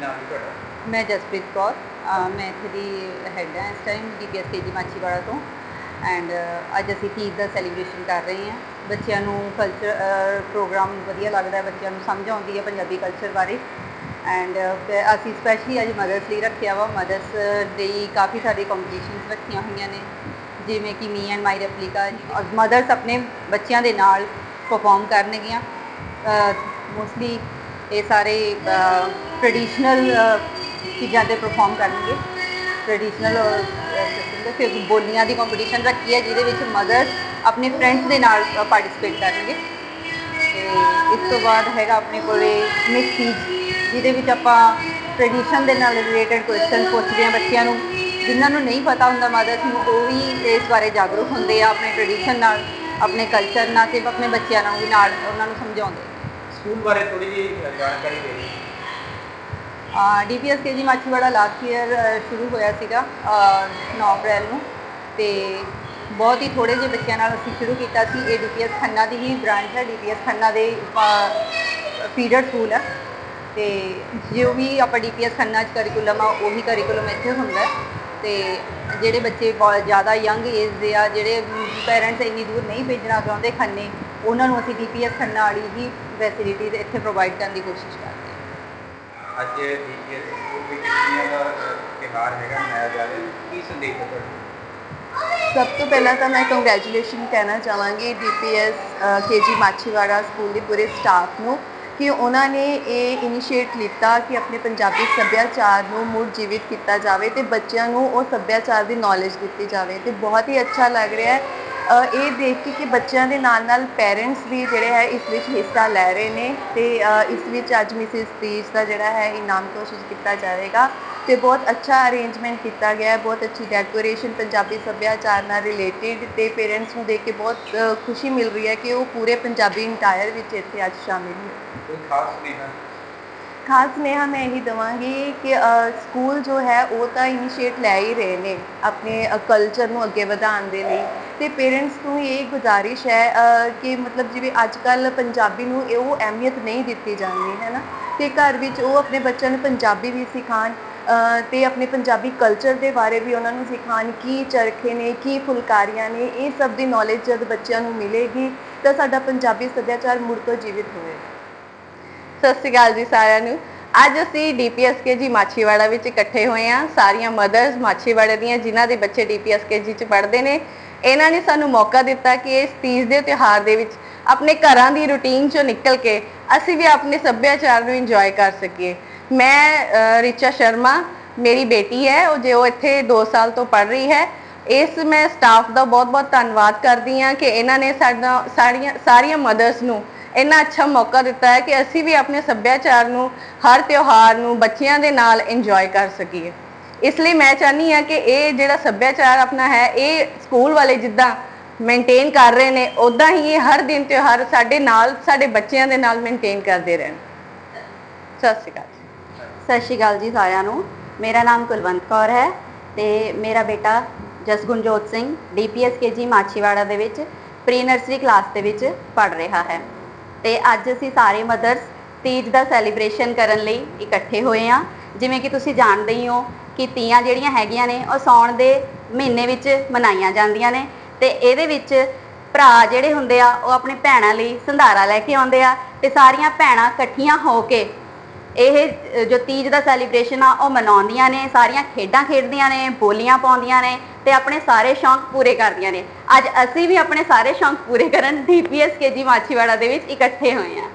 ਨਾਮ ਹੈ ਤੁਹਾਡਾ? ਮੈਂ ਜਸਪ੍ਰੀਤ ਕੌਰ, ਅਹ ਮੈਂ ਇੱਥੇ ਦੀ ਹੈੱਡ ਹਾਂ ਇਸ ਟਾਈਮ ਡੀਪੀਐਸ ਕੇਜੀ ਮਾਛੀਵਾੜਾ ਤੋਂ ਐਂਡ ਅੱਜ ਅਸੀਂ ਤੀਜ ਦਾ ਸੈਲੀਬ੍ਰੇਸ਼ਨ ਕਰ ਰਹੇ ਹਾਂ। ਬੱਚਿਆਂ ਨੂੰ ਕਲਚਰ ਪ੍ਰੋਗਰਾਮ ਵਧੀਆ ਲੱਗਦਾ ਹੈ, ਬੱਚਿਆਂ ਨੂੰ ਸਮਝ ਆਉਂਦੀ ਹੈ ਪੰਜਾਬੀ ਕਲਚਰ ਬਾਰੇ ਐਂਡ ਅਸੀਂ ਸਪੈਸ਼ਲੀ ਅੱਜ ਮਦਰਸ ਲਈ ਰੱਖਿਆ ਵਾ। ਮਦਰਸ ਲਈ ਕਾਫੀ ਸਾਰੇ ਕੰਪੀਟੀਸ਼ਨਸ ਰੱਖੀਆਂ ਹੋਈਆਂ ਨੇ। ਜਿਵੇਂ ਕਿ me and my replica mothers ਆਪਣੇ ਬੱਚਿਆਂ ਦੇ ਨਾਲ ਪਰਫਾਰਮ ਕਰਨਗੀਆਂ। ਮੋਸਟਲੀ ਇਹ ਸਾਰੇ ਟ੍ਰੈਡੀਸ਼ਨਲ ਚੀਜ਼ਾਂ ਤੇ ਪਰਫਾਰਮ ਕਰਨਗੇ। ਟ੍ਰੈਡੀਸ਼ਨਲ ਸਿਸਟਮ ਫਿਰ ਬੋਲੀਆਂ ਦੀ ਕੰਪੀਟੀਸ਼ਨ ਰੱਖੀ ਹੈ, ਜਿਹਦੇ ਵਿੱਚ ਮਦਰ ਆਪਣੇ ਫਰੈਂਡਸ ਦੇ ਨਾਲ ਪਾਰਟਿਸਿਪੇਟ ਕਰਨਗੇ। ਤੇ ਇਸ ਤੋਂ ਬਾਅਦ ਹੈਗਾ ਆਪਣੇ ਕੋਲੇ ਮਿਕਸ ਟੀਜ ਜਿਹਦੇ ਵਿੱਚ ਆਪਾਂ ਟ੍ਰੈਡੀਸ਼ਨ ਦੇ ਨਾਲ ਰਿਲੇਟਡ ਕੁਐਸਚਨ ਪੁੱਛਦੇ ਹਾਂ ਬੱਚਿਆਂ ਨੂੰ। ਜਿਨ੍ਹਾਂ ਨੂੰ ਨਹੀਂ ਪਤਾ ਹੁੰਦਾ ਮਦਰਸ ਨੂੰ, ਉਹ ਵੀ ਇਸ ਬਾਰੇ ਜਾਗਰੂਕ ਹੁੰਦੇ ਆ ਆਪਣੇ ਟ੍ਰੈਡੀਸ਼ਨ ਨਾਲ, ਆਪਣੇ ਕਲਚਰ ਨਾਲ ਤੇ ਆਪਣੇ ਬੱਚਿਆਂ ਨੂੰ ਵੀ ਨਾਲ ਉਹਨਾਂ ਨੂੰ ਸਮਝਾਉਂਦੇ ਸਕੂਲ ਬਾਰੇ ਥੋੜੀ ਜਿਹੀ ਜਾਣਕਾਰੀ ਦੇ ਦਿਓ। DPS KG Machhiwara last year ਸ਼ੁਰੂ ਹੋਇਆ ਸੀਗਾ ਅਹ, 9 ਅਪ੍ਰੈਲ ਨੂੰ। ਤੇ ਬਹੁਤ ਹੀ ਥੋੜੇ ਜਿਹੇ ਬੱਚਿਆਂ ਨਾਲ ਅਸੀਂ ਸ਼ੁਰੂ ਕੀਤਾ ਸੀ। ਇਹ ਡੀਪੀਐਸ ਖੰਨਾ ਦੀ ਹੀ ਬ੍ਰਾਂਚ ਹੈ। ਡੀਪੀਐਸ ਖੰਨਾ ਦੇ ਫੀਡਰ ਸਕੂਲ ਹੈ। ਤੇ ਜੋ ਵੀ ਆਪਾਂ ਡੀਪੀਐਸ ਖੰਨਾ ਚ ਕਰਿਕੂਲਮ ਆ ਉਹੀ ਕਰਿਕੂਲਮ ਇੱਥੇ ਹੁੰਦਾ ਹੈ। ਤੇ ਜਿਹੜੇ ਬੱਚੇ ਬਹੁਤ ਜ਼ਿਆਦਾ ਯੰਗ ਏਜ ਦੇ ਆ ਜਿਹੜੇ ਪੇਰੈਂਟਸ ਇੰਨੀ ਦੂਰ ਨਹੀਂ ਭੇਜਣਾ ਚਾਹੁੰਦੇ ਖੰਨੇ ਉਹਨਾਂ ਨੂੰ ਅਸੀਂ ਡੀਪੀਐਸ ਖੰਨਾ ਵਾਲੀ ਹੀ ਫੈਸਿਲਿਟੀਜ਼ ਇੱਥੇ ਪ੍ਰੋਵਾਈਡ ਕਰਨ ਦੀ ਕੋਸ਼ਿਸ਼ ਕਰਦੇ ਹਾਂ। ਅੱਜ ਡੀਪੀਐਸ ਸਕੂਲ ਵਿੱਚ ਤੀਆਂ ਦਾ ਅ, ਤਿਉਹਾਰ ਹੈਗਾ ਮਨਾਇਆ ਜਾ ਰਿਹਾ? ਕੀ ਸੰਦੇਸ਼ ਹੈ ਤੁਹਾਡਾ? ਸਭ ਤੋਂ ਪਹਿਲਾਂ ਤਾਂ ਮੈਂ ਕੰਗ੍ਰੈਚੁਲੇਸ਼ਨ ਕਹਿਣਾ ਚਾਹਾਂਗੀ ਡੀਪੀਐਸ ਕੇਜੀ ਮਾਛੀਵਾੜਾ ਸਕੂਲ ਦੇ ਪੂਰੇ ਸਟਾਫ ਨੂੰ ਕਿ ਉਹਨਾਂ ਨੇ ਇਹ ਇਨੀਸ਼ੀਏਟ ਲਿੱਤਾ ਕਿ ਆਪਣੇ ਪੰਜਾਬੀ ਸੱਭਿਆਚਾਰ ਨੂੰ ਮੁੜ ਜੀਵਿਤ ਕੀਤਾ ਜਾਵੇ ਤੇ ਬੱਚਿਆਂ ਨੂੰ ਉਹ ਸੱਭਿਆਚਾਰ ਦੀ ਨੌਲੇਜ ਦਿੱਤੀ ਜਾਵੇ। ਤੇ ਬਹੁਤ ਹੀ ਅੱਛਾ ਲੱਗ ਰਿਹਾ ਹੈ ਇਹ ਦੇਖ ਕੇ ਕਿ ਬੱਚਿਆਂ ਦੇ ਨਾਲ ਨਾਲ ਪੈਰੈਂਟਸ ਵੀ ਜਿਹੜੇ ਹੈ ਇਸ ਵਿੱਚ ਹਿੱਸਾ ਲੈ ਰਹੇ ਨੇ ਤੇ ਇਸ ਵਿੱਚ ਅੱਜ ਮਿਸਿਸ ਤੀਜ ਦਾ ਜਿਹੜਾ ਹੈ ਇਨਾਮ ਕੋਸ਼ਿਸ਼ ਕੀਤਾ ਜਾਵੇਗਾ ਤੇ ਬਹੁਤ ਅੱਛਾ ਅਰੇਂਜਮੈਂਟ ਕੀਤਾ ਗਿਆ ਹੈ ਬਹੁਤ ਅੱਛੀ ਡੈਕੋਰੇਸ਼ਨ ਪੰਜਾਬੀ ਸੱਭਿਆਚਾਰ ਨਾਲ ਰਿਲੇਟਡ ਤੇ ਪੇਰੈਂਟਸ ਨੂੰ ਦੇਖ ਕੇ ਬਹੁਤ ਖੁਸ਼ੀ ਮਿਲ ਰਹੀ ਹੈ ਕਿ ਉਹ ਪੂਰੇ ਪੰਜਾਬੀ ਇੰਟਾਇਰ ਵਿੱਚ ਇੱਥੇ ਅੱਜ ਸ਼ਾਮਿਲ ਹੋਏ ਕੋਈ ਖਾਸ ਸੁਨੇਹਾ? ਖਾਸ ਸੁਨੇਹਾ ਮੈਂ ਇਹੀ ਦਵਾਂਗੀ ਕਿ ਸਕੂਲ ਜੋ ਹੈ ਉਹ ਤਾਂ ਇਨੀਸ਼ੀਏਟ ਲੈ ਹੀ ਰਹੇ ਨੇ ਆਪਣੇ ਕਲਚਰ ਨੂੰ ਅੱਗੇ ਵਧਾਉਣ ਦੇ ਲਈ। ਤੇ ਪੇਰੈਂਟਸ ਨੂੰ ਇਹ ਗੁਜ਼ਾਰਿਸ਼ ਹੈ ਅ, ਕਿ ਮਤਲਬ ਜਿਵੇਂ ਅੱਜ ਕੱਲ ਪੰਜਾਬੀ ਨੂੰ ਇਹ ਉਹ ਅਹਿਮੀਅਤ ਨਹੀਂ ਦਿੱਤੀ ਜਾਂਦੀ ਹੈ ਨਾ? ਤੇ ਘਰ ਵਿੱਚ ਉਹ ਆਪਣੇ ਬੱਚਿਆਂ ਨੂੰ ਪੰਜਾਬੀ ਵੀ ਸਿਖਾਉਣ ਅ, ਤੇ ਆਪਣੇ ਪੰਜਾਬੀ ਕਲਚਰ ਦੇ ਬਾਰੇ ਵੀ ਉਹਨਾਂ ਨੂੰ ਸਿਖਾਉਣ ਕੀ ਚਰਖੇ ਨੇ ਕੀ ਫੁਲਕਾਰੀਆਂ ਨੇ ਇਹ ਸਭ ਦੀ ਨੌਲੇਜ ਜਦ ਬੱਚਿਆਂ ਨੂੰ ਮਿਲੇਗੀ ਤਾਂ ਸਾਡਾ ਪੰਜਾਬੀ ਸੱਭਿਆਚਾਰ ਮੁੜ ਤੋਂ ਜੀਵਿਤ ਹੋਵੇਗਾ। ਸਤਿ ਸ਼੍ਰੀ ਅਕਾਲ ਜੀ ਸਾਰਿਆਂ ਨੂੰ। ਅੱਜ ਅਸੀਂ ਡੀਪੀਐਸਕੇ ਜੀ ਮਾਛੀਵਾੜਾ ਵਿੱਚ ਇਕੱਠੇ ਹੋਏ ਹਾਂ। ਸਾਰੀਆਂ ਮਦਰਸ ਮਾਛੀਵਾੜੇ ਦੀਆਂ ਜਿਨ੍ਹਾਂ ਦੇ ਬੱਚੇ ਡੀਪੀਐਸਕੇ ਜੀ ਚ ਪੜ੍ਹਦੇ ਨੇ ਇਹਨਾਂ ਨੇ ਸਾਨੂੰ ਮੌਕਾ ਦਿੱਤਾ ਕਿ ਇਸ ਤੀਜ ਦੇ ਤਿਉਹਾਰ ਦੇ ਵਿੱਚ ਆਪਣੇ ਘਰਾਂ ਦੀ ਰੁਟੀਨ ਚੋਂ ਨਿਕਲ ਕੇ ਅਸੀਂ ਵੀ ਆਪਣੇ ਸੱਭਿਆਚਾਰ ਨੂੰ ਇੰਜੋਏ ਕਰ ਸਕੀਏ। ਮੈਂ ਰਿਚਾ ਸ਼ਰਮਾ, ਮੇਰੀ ਬੇਟੀ ਹੈ, ਉਹ ਜੋ ਇੱਥੇ 2 ਸਾਲ ਤੋਂ ਪੜ੍ਹ ਰਹੀ ਹੈ, ਇਸ ਮੈਂ ਸਟਾਫ ਦਾ ਬਹੁਤ-ਬਹੁਤ ਧੰਨਵਾਦ ਕਰਦੀ ਹਾਂ ਕਿ ਇਹਨਾਂ ਨੇ ਸਾਡਾ, ਸਾਰੀਆਂ ਸਾਰੀਆਂ ਮਦਰਸ ਨੂੰ ਇੰਨਾ ਅੱਛਾ ਮੌਕਾ ਦਿੱਤਾ ਹੈ ਕਿ ਅਸੀਂ ਵੀ ਆਪਣੇ ਸੱਭਿਆਚਾਰ ਨੂੰ, ਹਰ ਤਿਉਹਾਰ ਨੂੰ ਬੱਚਿਆਂ ਦੇ ਨਾਲ ਇੰਜੋਏ ਕਰ ਸਕੀਏ। ਇਸ ਲਈ ਮੈਂ ਚਾਹਨੀ ਹਾਂ ਕਿ ਇਹ ਜਿਹੜਾ ਸੱਭਿਆਚਾਰ ਆਪਣਾ ਹੈ, ਇਹ ਸਕੂਲ ਵਾਲੇ ਜਿੱਦਾਂ ਮੇਨਟੇਨ ਕਰ ਰਹੇ ਨੇ ਉਦਾਂ ਹੀ ਇਹ ਹਰ ਦਿਨ ਤਿਉਹਾਰ ਸਾਡੇ ਨਾਲ, ਸਾਡੇ ਬੱਚਿਆਂ ਦੇ ਨਾਲ ਮੇਨਟੇਨ ਕਰਦੇ ਰਹਿਣ। ਸਤਿ ਸ਼੍ਰੀ ਅਕਾਲ ਸਤਿ ਸ਼੍ਰੀ ਅਕਾਲ ਜੀ ਸਾਰਿਆਂ ਨੂੰ। ਮੇਰਾ ਨਾਮ ਕੁਲਵੰਤ ਕੌਰ ਹੈ ਤੇ ਮੇਰਾ ਬੇਟਾ ਜਸਗੁਣਜੋਤ ਸਿੰਘ ਡੀਪੀਐਸ ਕੇਜੀ ਮਾਛੀਵਾੜਾ ਦੇ ਵਿੱਚ ਪ੍ਰੀ ਨਰਸਰੀ ਕਲਾਸ ਦੇ ਵਿੱਚ ਪੜ ਰਿਹਾ ਹੈ। ਤੇ ਅੱਜ ਅਸੀਂ ਸਾਰੇ ਮਦਰਸ ਤੀਜ ਦਾ ਸੈਲੀਬ੍ਰੇਸ਼ਨ ਕਰਨ ਲਈ ਇਕੱਠੇ ਹੋਏ ਹਾਂ। ਜਿਵੇਂ ਕਿ ਤੁਸੀਂ ਜਾਣਦੇ ਹੀ ਹੋ ਕਿ ਤੀਆਂ ਜਿਹੜੀਆਂ ਹੈਗੀਆਂ ਨੇ, ਉਹ ਸਾਉਣ ਦੇ ਮਹੀਨੇ ਵਿੱਚ ਮਨਾਈਆਂ ਜਾਂਦੀਆਂ ਨੇ ਤੇ ਇਹਦੇ ਵਿੱਚ ਭਰਾ ਜਿਹੜੇ ਹੁੰਦੇ ਆ, ਉਹ ਆਪਣੇ ਭੈਣਾਂ ਲਈ ਸੰਧਾਰਾ ਲੈ ਕੇ ਆਉਂਦੇ ਆ ਤੇ ਸਾਰੀਆਂ ਭੈਣਾਂ ਇਕੱਠੀਆਂ ਹੋ ਕੇ ਇਹ ਜੋ ਤੀਜ ਦਾ ਸੈਲੀਬ੍ਰੇਸ਼ਨ ਆ, ਉਹ ਮਨਾਉਂਦੀਆਂ ਨੇ, ਸਾਰੀਆਂ ਖੇਡਾਂ ਖੇਡਦੀਆਂ ਨੇ, ਬੋਲੀਆਂ ਪਾਉਂਦੀਆਂ ਨੇ ਤੇ ਆਪਣੇ ਸਾਰੇ ਸ਼ੌਂਕ ਪੂਰੇ ਕਰਦੀਆਂ ਨੇ। ਅੱਜ ਅਸੀਂ ਵੀ ਆਪਣੇ ਸਾਰੇ ਸ਼ੌਂਕ ਪੂਰੇ ਕਰਨ ਡੀਪੀਐਸ ਕੇਜੀ ਮਾਛੀਵਾੜਾ ਦੇ ਵਿੱਚ ਇਕੱਠੇ ਹੋਏ ਹਾਂ